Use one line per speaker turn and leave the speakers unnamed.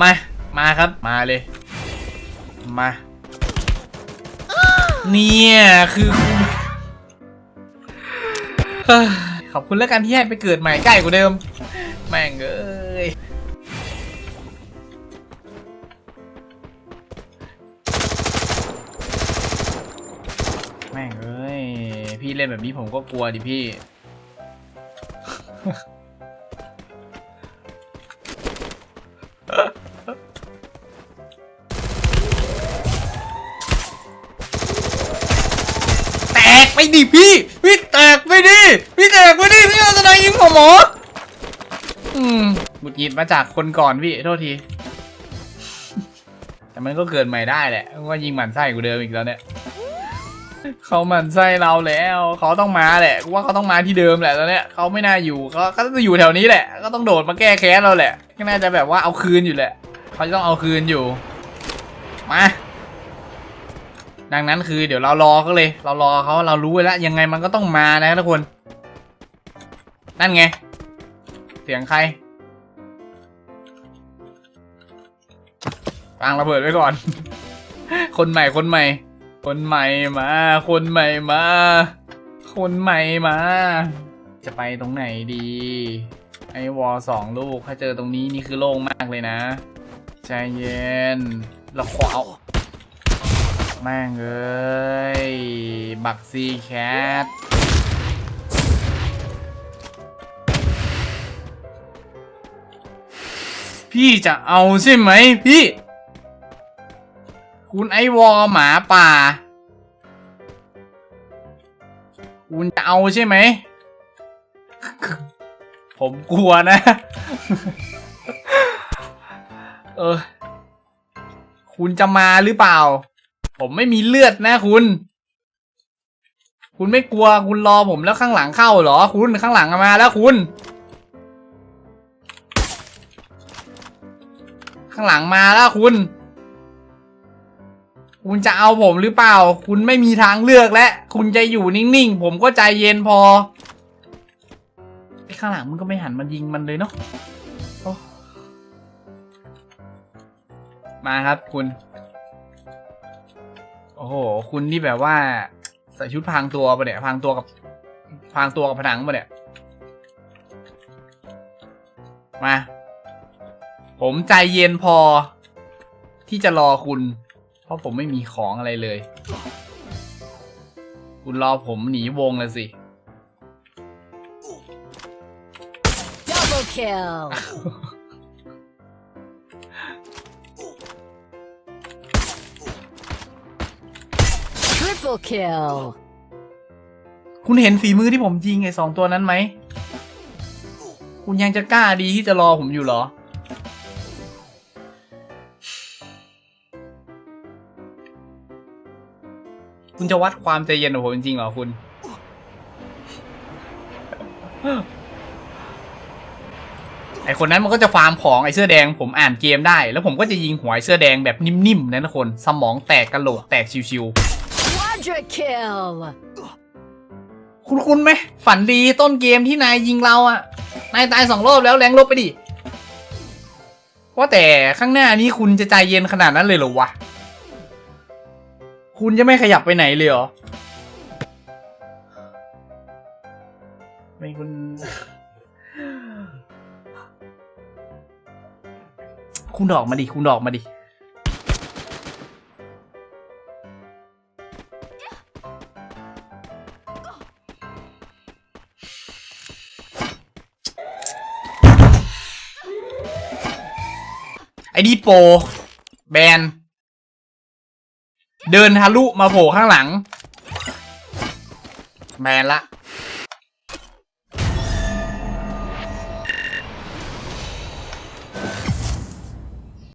มา มาครับ มาเลย มา เนี่ย คือขอบคุณแล้วกันที่ให้ไปเกิดใหม่ใกล้กว่าเดิม แม่งเอ้ยแม่งเอ้ย พี่เล่นแบบนี้ผมก็กลัวดิพี่ กไปดิพี่ พี่แตกไปดิ พี่แตกไปดิ พี่เอาสไนยิงผมหมออืมหงุดหงิดมาจากคนก่อนพี่ โทษที แต่มันก็เกิดใหม่ได้แหละว่ายิงหมันไส้กูเดิมอีกแล้วเนี่ยเขาหมันไส้เราแล้ว เขาต้องมาแหละกูว่าเขาต้องมาที่เดิมแหละตอนเนี้ยเขาไม่น่าอยู่เขาก็จะอยู่แถวนี้แหละ ก็ต้องโดดมาแก้แค้นเราแหละก็น่าจะแบบว่าเอาคืนอยู่แหละ เขาจะต้องเอาคืนอยู่ มา ดังนั้นคือเดี๋ยวเรารอเขาเลย เรารอเขาเรารู้ไว้แล้วยังไงมันก็ต้องมานะทุกคน นั่นไง เสียงใครวางระเบิดไว้ก่อน คนใหม่คนใหม่ คนใหม่มา คนใหม่มา คนใหม่มา จะไปตรงไหนดี ไอวอลสองลูกถ้าเจอตรงนี้นี่คือโล่งมากเลยนะ ใจเย็นเราขวาเอา แม่งเอ้ย บักซีแคทพี่จะเอาใช่ไหมพี่ คุณไอวอหมาป่า คุณจะเอาใช่ไหม ผมกลัวนะ เออ คุณจะมาหรือเปล่า ผมไม่มีเลือดนะคุณ คุณไม่กลัวคุณรอผมแล้วข้างหลังเข้าเหรอ คุณข้างหลังมาแล้วคุณ ข้างหลังมาแล้วคุณ คุณจะเอาผมหรือเปล่า คุณไม่มีทางเลือกและคุณจะอยู่นิ่งๆ ผมก็ใจเย็นพอไอ้ข้างหลังมึงก็ไม่หันมายิงมันเลยเนาะมาครับคุณ โอ้โห คุณนี่แบบว่า ใส่ชุดพรางตัวปะเนี่ยพรางตัวกับพรางตัวกับผนังปะเนี่ย มา ผมใจเย็นพอ ที่จะรอคุณ เพราะผมไม่มีของอะไรเลย คุณรอผมหนีวงเลยสิ
Double kill. Triple kill.
คุณเห็นฝีมือที่ผมยิงไอ้สองตัวนั้นไหม คุณยังจะกล้าดีที่จะรอผมอยู่เหรอ คุณจะวัดความใจเย็นของผมจริงๆเหรอคุณ ไอคนนั้นมันก็จะฟาร์มของไอเสื้อแดงผมอ่านเกมได้ แล้วผมก็จะยิงหัวไอเสื้อแดงแบบนิ่มๆนะทุกคน สมองแตกกระโหลกแตกชิวๆ
Quadra kill.
คุณคุณไหม ฝันดีต้นเกมที่นายยิงเราอะนายตายสองรอบแล้วแรงลบไปดิ ว่าแต่ข้างหน้านี้คุณจะใจเย็นขนาดนั้นเลยเหรอวะ คุณจะไม่ขยับไปไหนเลยเหรอไม่คุณ คุณออกมาดิ คุณออกมาดิ ไอ้ดีโปรแบน เดินทะลุมาโผล่ข้างหลัง แบนละ